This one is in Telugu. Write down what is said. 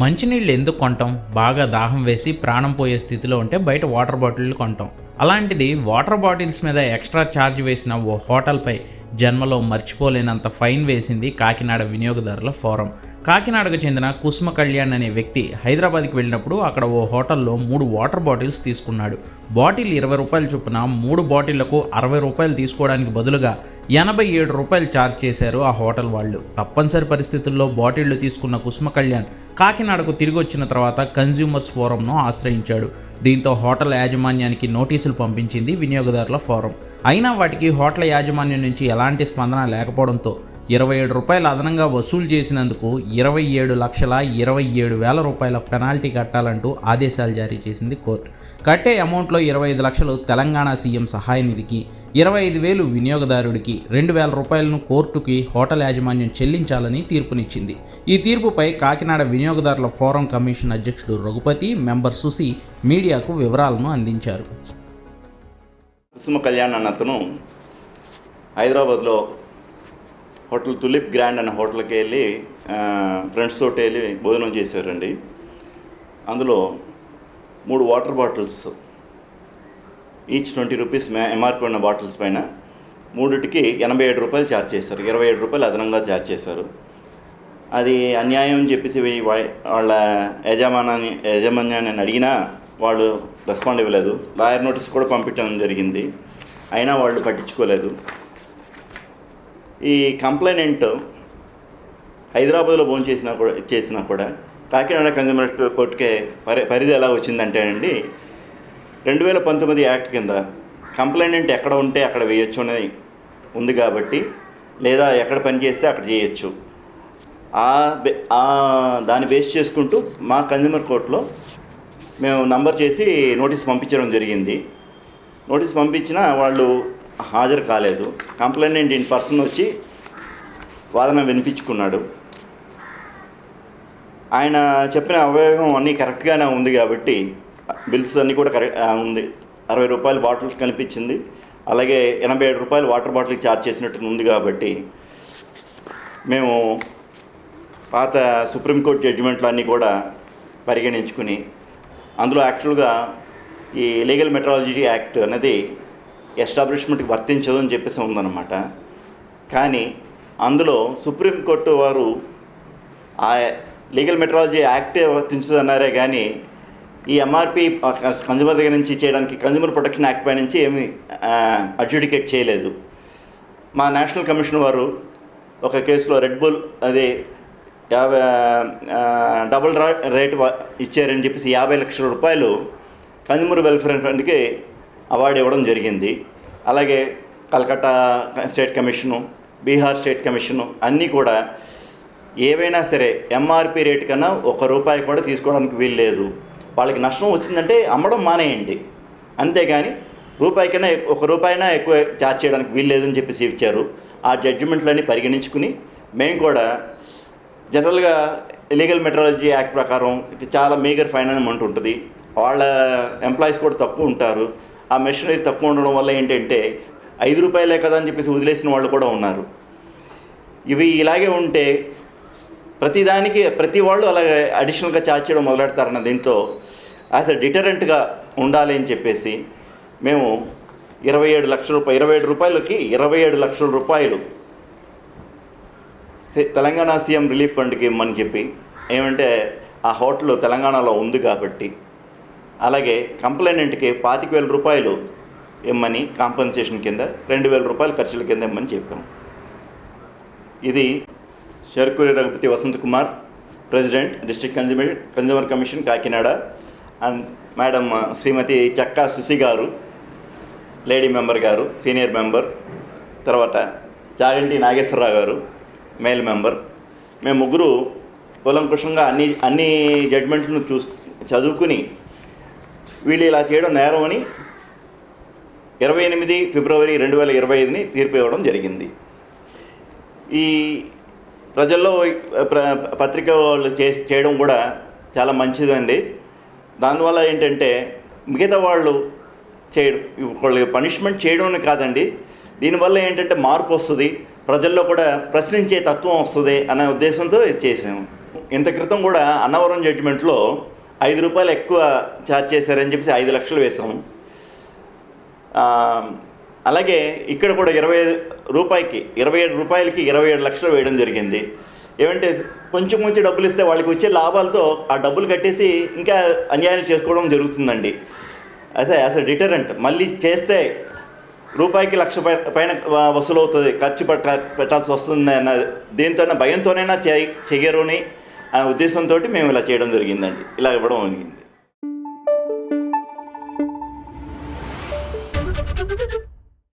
మంచినీళ్ళు ఎందుకు కొంటాం? బాగా దాహం వేసి ప్రాణం పోయే స్థితిలో ఉంటే బయట వాటర్ బాటిల్ కొంటాం. అలాంటిది వాటర్ బాటిల్స్ మీద ఎక్స్ట్రా ఛార్జ్ వేసిన ఓ హోటల్పై జన్మలో మర్చిపోలేనంత ఫైన్ వేసింది కాకినాడ వినియోగదారుల ఫోరం. కాకినాడకు చెందిన కుసుమ కళ్యాణ్ అనే వ్యక్తి హైదరాబాద్కి వెళ్ళినప్పుడు అక్కడ ఓ హోటల్లో మూడు వాటర్ బాటిల్స్ తీసుకున్నాడు. బాటిల్ ఇరవై రూపాయల చొప్పున మూడు బాటిళ్ళకు అరవై రూపాయలు తీసుకోవడానికి బదులుగా ఎనభై ఏడు రూపాయలు ఛార్జ్ చేశారు ఆ హోటల్ వాళ్ళు. తప్పనిసరి పరిస్థితుల్లో బాటిళ్ళు తీసుకున్న కుసుమ కళ్యాణ్ కాకినాడకు తిరిగి వచ్చిన తర్వాత కన్జ్యూమర్స్ ఫోరంను ఆశ్రయించాడు. దీంతో హోటల్ యాజమాన్యానికి నోటీసులు పంపించింది వినియోగదారుల ఫోరం. అయినా వాటికి హోటల్ యాజమాన్యం నుంచి ఎలాంటి స్పందన లేకపోవడంతో ఇరవై ఏడు రూపాయలు అదనంగా వసూలు చేసినందుకు ఇరవై ఏడు లక్షల ఇరవై ఏడు వేల రూపాయల పెనాల్టీ కట్టాలంటూ ఆదేశాలు జారీ చేసింది కోర్టు. కట్టే అమౌంట్లో ఇరవై ఐదు లక్షలు తెలంగాణ సీఎం సహాయ నిధికి ఇరవై ఐదు వేలు వినియోగదారుడికి రెండు వేల రూపాయలను కోర్టుకి హోటల్ యాజమాన్యం చెల్లించాలని తీర్పునిచ్చింది. ఈ తీర్పుపై కాకినాడ వినియోగదారుల ఫోరం కమిషన్ అధ్యక్షుడు రఘుపతి మెంబర్ సుసి మీడియాకు వివరాలను అందించారు. కుసుమ కళ్యాణ్ అన్న అతను హైదరాబాద్లో హోటల్ తులిప్ గ్రాండ్ అనే హోటల్కి వెళ్ళి ఫ్రెండ్స్ తోటి వెళ్ళి భోజనం చేశారండి. అందులో మూడు water bottles each twenty rupees మే ఎంఆర్పి ఉన్న బాటిల్స్ పైన మూడిటికి ఎనభై ఏడు రూపాయలు ఛార్జ్ చేశారు. ఇరవై ఏడు రూపాయలు అదనంగా ఛార్జ్ చేశారు. అది అన్యాయం అని చెప్పేసి వాళ్ళ యజమానాన్ని యజమాన్యాన్ని అడిగినా వాళ్ళు రెస్పాండ్ ఇవ్వలేదు. లాయర్ నోటీస్ కూడా పంపించడం జరిగింది. అయినా వాళ్ళు పట్టించుకోలేదు. ఈ కంప్లైనెంట్ హైదరాబాద్లో భోజనం చేసినా కూడా చేసినా కూడా కాకినాడ కన్జ్యూమర్ కోర్టుకే పరి పరిధి ఎలా వచ్చిందంటే అండి రెండు వేల పంతొమ్మిది యాక్ట్ కింద కంప్లైనెంట్ ఎక్కడ ఉంటే అక్కడ వేయొచ్చు అనేది ఉంది కాబట్టి లేదా ఎక్కడ పని చేస్తే అక్కడ చేయొచ్చు. ఆ ఆ దాన్ని బేస్ చేసుకుంటూ మా కన్జ్యూమర్ కోర్టులో మేము నంబర్ చేసి నోటీస్ పంపించడం జరిగింది. నోటీస్ పంపించినా వాళ్ళు హాజరు కాలేదు. కంప్లైంట్ ఇన్ పర్సన్ వచ్చి వాదన వినిపించుకున్నాడు. ఆయన చెప్పిన అవయవం అన్నీ కరెక్ట్గానే ఉంది కాబట్టి బిల్స్ అన్నీ కూడా కరెక్ట్ ఉంది. అరవై రూపాయలు బాటిల్ కనిపించింది. అలాగే ఎనభై ఏడు రూపాయలు వాటర్ బాటిల్కి ఛార్జ్ చేసినట్టు ఉంది కాబట్టి మేము పాత సుప్రీంకోర్టు జడ్జిమెంట్లు అన్నీ కూడా పరిగణించుకుని అందులో యాక్చువల్గా ఈ లీగల్ మెట్రాలజీ యాక్ట్ అనేది ఎస్టాబ్లిష్మెంట్కి వర్తించదు అని చెప్పేసి ఉందన్నమాట. కానీ అందులో సుప్రీంకోర్టు వారు ఆ లీగల్ మెట్రాలజీ యాక్టే వర్తించదు అన్నారే కానీ ఈ ఎంఆర్పి కన్జ్యూమర్ దగ్గర నుంచి చేయడానికి కన్జ్యూమర్ ప్రొటెక్షన్ యాక్ట్ పై నుంచి ఏమి అడ్జుడికేట్ చేయలేదు. మా నేషనల్ కమిషన్ వారు ఒక కేసులో రెడ్ బుల్ అదే యాభై డబుల్ రేట్ ఇచ్చారని చెప్పేసి యాభై లక్షల రూపాయలు కన్జ్యూమర్ వెల్ఫేర్ ఫండ్కి అవార్డు ఇవ్వడం జరిగింది. అలాగే Calcutta state commission Bihar state commission అన్నీ కూడా ఏవైనా సరే ఎంఆర్పి రేట్ కన్నా ఒక రూపాయి కూడా తీసుకోవడానికి వీలు లేదు. వాళ్ళకి నష్టం వచ్చిందంటే అమ్మడం మానేయండి. అంతేగాని రూపాయి కన్నా ఒక రూపాయినా ఎక్కువ ఛార్జ్ చేయడానికి వీలు లేదని చెప్పేసి ఇచ్చారు. ఆ జడ్జిమెంట్లన్నీ పరిగణించుకుని మేము కూడా జనరల్గా లీగల్ మెట్రాలజీ యాక్ట్ ప్రకారం ఇది చాలా మేగర్ ఫైన్ అమౌంట్ ఉంటుంది. వాళ్ళ ఎంప్లాయీస్ కూడా తక్కువ ఉంటారు. ఆ మెషినరీ తక్కువ ఉండడం వల్ల ఏంటంటే ఐదు రూపాయలే కదా అని చెప్పేసి వదిలేసిన వాళ్ళు కూడా ఉన్నారు. ఇవి ఇలాగే ఉంటే ప్రతిదానికి ప్రతి వాళ్ళు అలాగే అడిషనల్గా ఛార్జ్ చేయడం మొదలెడతారన్న దీంతో యాజ్ అ డిటరెంట్గా ఉండాలి అని చెప్పేసి మేము ఇరవై ఏడు లక్షల రూపాయలు ఇరవై ఏడు రూపాయలకి ఇరవై ఏడు లక్షల రూపాయలు తెలంగాణ సీఎం రిలీఫ్ ఫండ్కి ఇమ్మని చెప్పి ఏమంటే ఆ హోటల్ తెలంగాణలో ఉంది కాబట్టి అలాగే కంప్లైనెంట్కి పాతిక వేల రూపాయలు ఇమ్మని కాంపన్సేషన్ కింద రెండు వేల రూపాయలు ఖర్చుల కింద ఇమ్మని చెప్పాం. ఇది షర్కూరి Raghupati Vasant Kumar president district consumer consumer commission Kakinada and madam Shrimati Chakka Susi గారు లేడీ మెంబర్ గారు సీనియర్ మెంబర్ తర్వాత చాగంటి నాగేశ్వరరావు గారు మేల్ మెంబర్. మేము ముగ్గురు కులంకుషంగా అన్ని అన్ని జడ్మెంట్లను చూ చదువుకుని వీళ్ళు ఇలా చేయడం నేరం అని ఇరవై ఎనిమిది ఫిబ్రవరి రెండు వేల ఇరవై ఐదుని తీర్పు ఇవ్వడం జరిగింది. ఈ ప్రజల్లో ప్ర పత్రిక వాళ్ళు చే చేయడం కూడా చాలా మంచిదండి. దానివల్ల ఏంటంటే మిగతా వాళ్ళు చేయడం వాళ్ళు పనిష్మెంట్ చేయడం కాదండి. దీనివల్ల ఏంటంటే మార్పు వస్తుంది. ప్రజల్లో కూడా ప్రశ్నించే తత్వం వస్తుంది అనే ఉద్దేశంతో ఇది చేసాము ఇంత క్రితం కూడా అన్నవరం జడ్జిమెంట్లో ఐదు రూపాయలు ఎక్కువ ఛార్జ్ చేశారని చెప్పేసి ఐదు లక్షలు వేసాము అలాగే ఇక్కడ కూడా ఇరవై రూపాయికి ఇరవై ఏడు రూపాయలకి ఇరవై ఏడు లక్షలు వేయడం జరిగింది. ఏమంటే కొంచెం కొంచెం డబ్బులు ఇస్తే వాళ్ళకి వచ్చే లాభాలతో ఆ డబ్బులు కట్టేసి ఇంకా అన్యాయాలు చేసుకోవడం జరుగుతుందండి. అదే యాజ్ అ డిటరెంట్. మళ్ళీ చేస్తే రూపాయికి లక్ష పైన వసూలు అవుతుంది ఖర్చు పెట్ట పెట్టాల్సి వస్తుంది అన్న దీంతో భయంతోనైనా చే అని అనే ఉద్దేశంతో మేము ఇలా చేయడం జరిగిందండి. ఇలా ఇవ్వడం జరిగింది.